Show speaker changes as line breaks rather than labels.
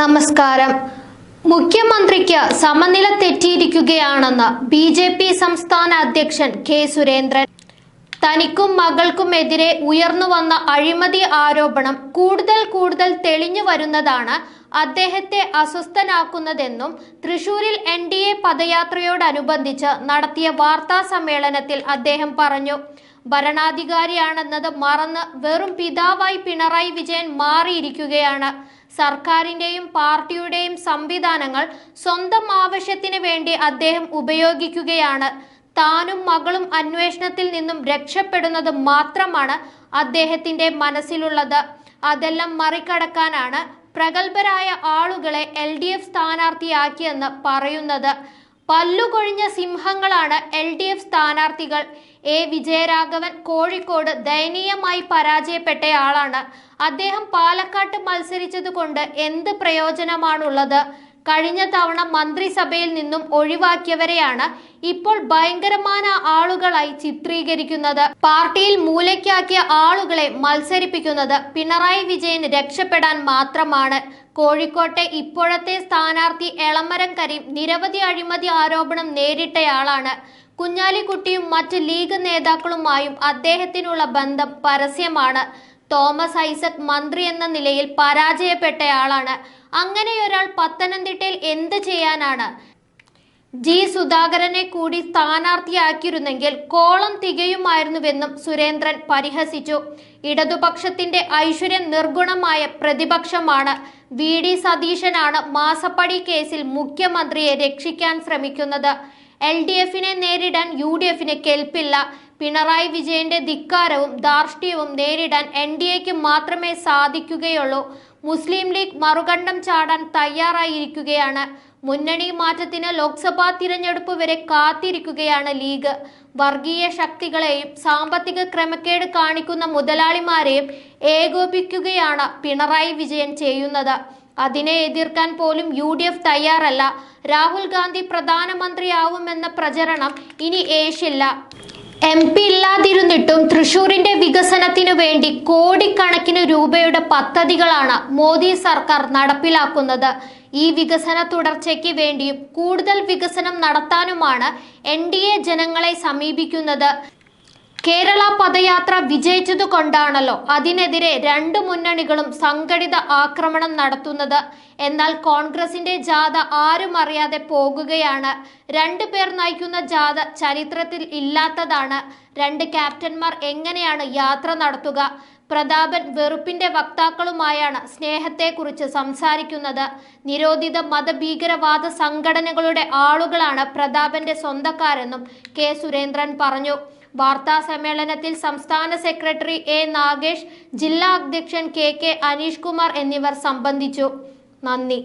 നമസ്കാരം. മുഖ്യമന്ത്രിക്ക് സമനില തെറ്റിയിരിക്കുകയാണെന്ന് ബി ജെ പി സംസ്ഥാന അധ്യക്ഷൻ കെ സുരേന്ദ്രൻ. തനിക്കും മകൾക്കുമെതിരെ ഉയർന്നു വന്ന അഴിമതി ആരോപണം കൂടുതൽ കൂടുതൽ തെളിഞ്ഞു വരുന്നതാണ് അദ്ദേഹത്തെ അസ്വസ്ഥനാക്കുന്നതെന്നും തൃശൂരിൽ എൻ ഡി എ പദയാത്രയോടനുബന്ധിച്ച് നടത്തിയ വാർത്താ സമ്മേളനത്തിൽ അദ്ദേഹം പറഞ്ഞു. ഭരണാധികാരിയാണെന്നത് മറന്ന് വെറും പിതാവായി പിണറായി വിജയൻ മാറിയിരിക്കുകയാണ്. സർക്കാരിന്റെയും പാർട്ടിയുടെയും സംവിധാനങ്ങൾ സ്വന്തം ആവശ്യത്തിന് വേണ്ടി അദ്ദേഹം ഉപയോഗിക്കുകയാണ്. താനും മകളും അന്വേഷണത്തിൽ നിന്നും രക്ഷപ്പെടുന്നത് മാത്രമാണ് അദ്ദേഹത്തിന്റെ മനസ്സിലുള്ളത്. അതെല്ലാം മറികടക്കാനാണ് പ്രഗത്ഭരായ ആളുകളെ എൽ ഡി എഫ് സ്ഥാനാർത്ഥിയാക്കിയെന്ന് പറയുന്നത്. പല്ലുകൊഴിഞ്ഞ സിംഹങ്ങളാണ് എൽ ഡി എഫ് സ്ഥാനാർത്ഥികൾ. എ. വിജയരാഘവൻ കോഴിക്കോട് ദയനീയമായി പരാജയപ്പെട്ടയാളാണ്. അദ്ദേഹം പാലക്കാട്ട് മത്സരിച്ചതുകൊണ്ട് എന്ത് പ്രയോജനമാണുള്ളത്? കഴിഞ്ഞ തവണ മന്ത്രിസഭയിൽ നിന്നും ഒഴിവാക്കിയവരെയാണ് ഇപ്പോൾ ഭയങ്കരമായ ആളുകളായി ചിത്രീകരിക്കുന്നത്. പാർട്ടിയിൽ മൂലയ്ക്കാക്കിയ ആളുകളെ മത്സരിപ്പിക്കുന്നത് പിണറായി വിജയൻ രക്ഷപ്പെടാൻ മാത്രമാണ്. കോഴിക്കോട്ടെ ഇപ്പോഴത്തെ സ്ഥാനാർത്ഥി എളമരം കരീം നിരവധി അഴിമതി ആരോപണം നേരിട്ടയാളാണ്. കുഞ്ഞാലിക്കുട്ടിയും മറ്റ് ലീഗ് നേതാക്കളുമായും അദ്ദേഹത്തിനുള്ള ബന്ധം പരസ്യമാണ്. തോമസ് ഐസക് മന്ത്രി എന്ന നിലയിൽ പരാജയപ്പെട്ടയാളാണ്. അങ്ങനെയൊരാൾ പത്തനംതിട്ടയിൽ എന്ത് ചെയ്യാനാണ്? ജി സുധാകരനെ കൂടി സ്ഥാനാർത്ഥിയാക്കിയിരുന്നെങ്കിൽ കോളം തികയുമായിരുന്നുവെന്നും സുരേന്ദ്രൻ പരിഹസിച്ചു. ഇടതുപക്ഷത്തിന്റെ ഐശ്വര്യം നിർഗുണമായ പ്രതിപക്ഷമാണ്. വി ഡി സതീശനാണ് മാസപ്പടി കേസിൽ മുഖ്യമന്ത്രിയെ രക്ഷിക്കാൻ ശ്രമിക്കുന്നത്. എൽ ഡി എഫിനെ നേരിടാൻ യു ഡി എഫിന് കെൽപ്പില്ല. പിണറായി വിജയന്റെ ധിക്കാരവും ധാർഷ്ട്യവും നേരിടാൻ എൻ ഡി എക്ക് മാത്രമേ സാധിക്കുകയുള്ളൂ. മുസ്ലിം ലീഗ് മറുകണ്ഠം ചാടാൻ തയ്യാറായിരിക്കുകയാണ്. മുന്നണി മാറ്റത്തിന് ലോക്സഭാ തിരഞ്ഞെടുപ്പ് വരെ കാത്തിരിക്കുകയാണ് ലീഗ്. വർഗീയ ശക്തികളെയും സാമ്പത്തിക ക്രമക്കേട് കാണിക്കുന്ന മുതലാളിമാരെയും ഏകോപിക്കുകയാണ് പിണറായി വിജയൻ ചെയ്യുന്നത്. അതിനെ എതിർക്കാൻ പോലും യു ഡി എഫ് തയ്യാറല്ല. രാഹുൽ ഗാന്ധി പ്രധാനമന്ത്രിയാവുമെന്ന പ്രചരണം ഇനി ഏഷില്ല എം പി ഇല്ലാതിരുന്നിട്ടും തൃശൂരിന്റെ വികസനത്തിനു വേണ്ടി കോടിക്കണക്കിന് രൂപയുടെ പദ്ധതികളാണ് മോദി സർക്കാർ നടപ്പിലാക്കുന്നത്. ഈ വികസന തുടർച്ചയ്ക്ക് വേണ്ടിയും കൂടുതൽ വികസനം നടത്താനുമാണ് എൻ ഡി എ ജനങ്ങളെ സമീപിക്കുന്നത്. കേരള പദയാത്ര വിജയിച്ചതുകൊണ്ടാണല്ലോ അതിനെതിരെ രണ്ട് മുന്നണികളും സംഘടിത ആക്രമണം നടത്തുന്നത്. എന്നാൽ കോൺഗ്രസിന്റെ ജാഥ ആരും അറിയാതെ പോകുകയാണ്. രണ്ടു പേർ നയിക്കുന്ന ജാഥ ചരിത്രത്തിൽ ഇല്ലാത്തതാണ്. രണ്ട് ക്യാപ്റ്റന്മാർ എങ്ങനെയാണ് യാത്ര നടത്തുക? പ്രതാപൻ വെറുപ്പിന്റെ വക്താക്കളുമായാണ് സ്നേഹത്തെക്കുറിച്ച് സംസാരിക്കുന്നത്. നിരോധിത മതഭീകരവാദ സംഘടനകളുടെ ആളുകളാണ് പ്രതാപന്റെ സ്വന്തക്കാരെന്നും കെ സുരേന്ദ്രൻ പറഞ്ഞു. വാർത്താ സമ്മേളനത്തിൽ സംസ്ഥാന സെക്രട്ടറി എ നാഗേഷ് ജില്ലാ അധ്യക്ഷൻ കെ കെ അനീഷ് കുമാർ എന്നിവർ സംബന്ധിച്ചു. നന്ദി.